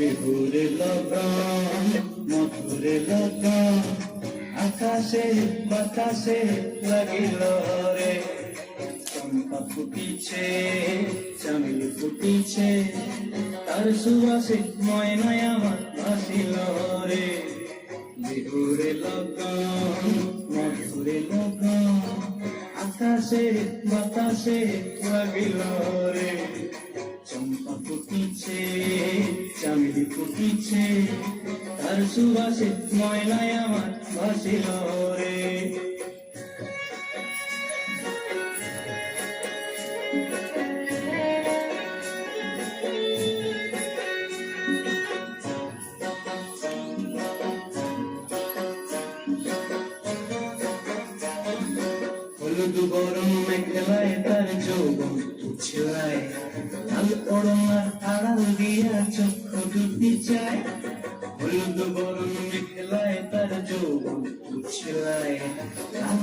বিহুরে লগা মধুরে লগা আকাশে, বাতাসে লাগিল রে। চম্পা ফুটিছে, চামিল ফুটিছে। তার সুবাসে ময় আমার ভাসিল রে। বিহুরে লগা মধুরে লগা আকাশে, বাতাসে লাগিল রে। ফুটিছে, তার সুবাসে ময়নায় আমার ভাসিল রে হলুদ গরম মেঘলায় তার যৌবন উছলায়, লাল পড়নার আড়াল দিয়া চক্ষু দুটি চায় হলুদ গরম মেঘলায় তার যৌবন উছলায়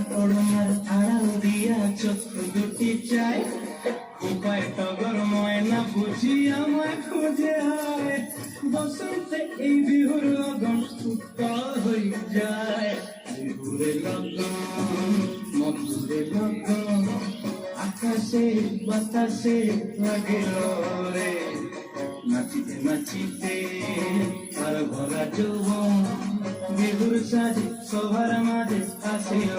পড়নার আড়াল দিয়া চক্ষু দুটি চায় উপায় টগর ময়না বুঝি আমায় খুঁজে আয় বসন্তে এই বিহুর লগন উত্তল হয়ে আকাশে বাতাসে লাগিল রে। নাচিতে নাচিতে আর ভরা যৌবন বিহুর সাজে সবার মাঝে আসিল।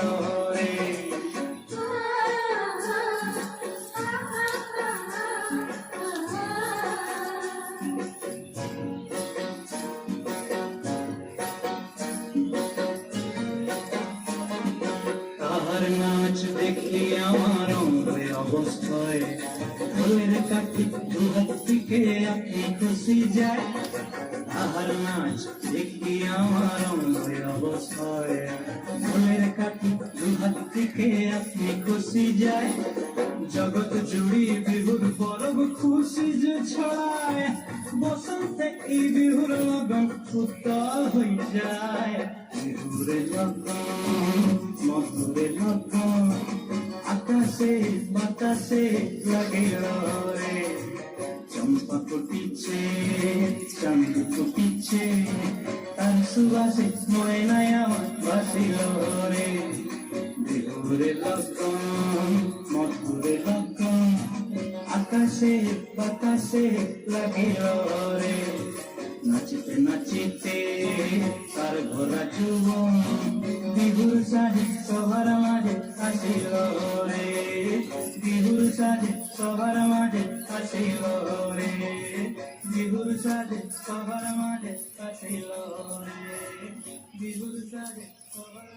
অবস্থায় ফুলের কাঠি দু হাত থেকে আপনি খুশি যায় তাহার নাচ দেখি আমার অঙ্গে অবস্থায় ফুলের কাঠি দু থেকে আপনি খুশি যায় জগৎ জুড়ি বিহুর পরব খুশি যে ছড়ায় বসন্তে এই বিহুর লগন উত্তল হয়ে যায় বিহুরে লগন, মধুরে লগন। বাতাসে লাগিল রে। চম্পা ফুটিছে চাঁদ ফুটিছে তার সুবাসে ময়নায় আমার বাসিল রে। বিহুরে লগন মধুরে লগন আকাশে, বাতাসে লাগিল রে। নাচিতে নাচিতে তার ঘোরা যুবন বিহুর সাজে সবার মাঝে আসিল সাজে সবার মাঝে আসিল রে বিহুর সাজে সবার মাঝে আসিল রে বিহুর সাজে সবার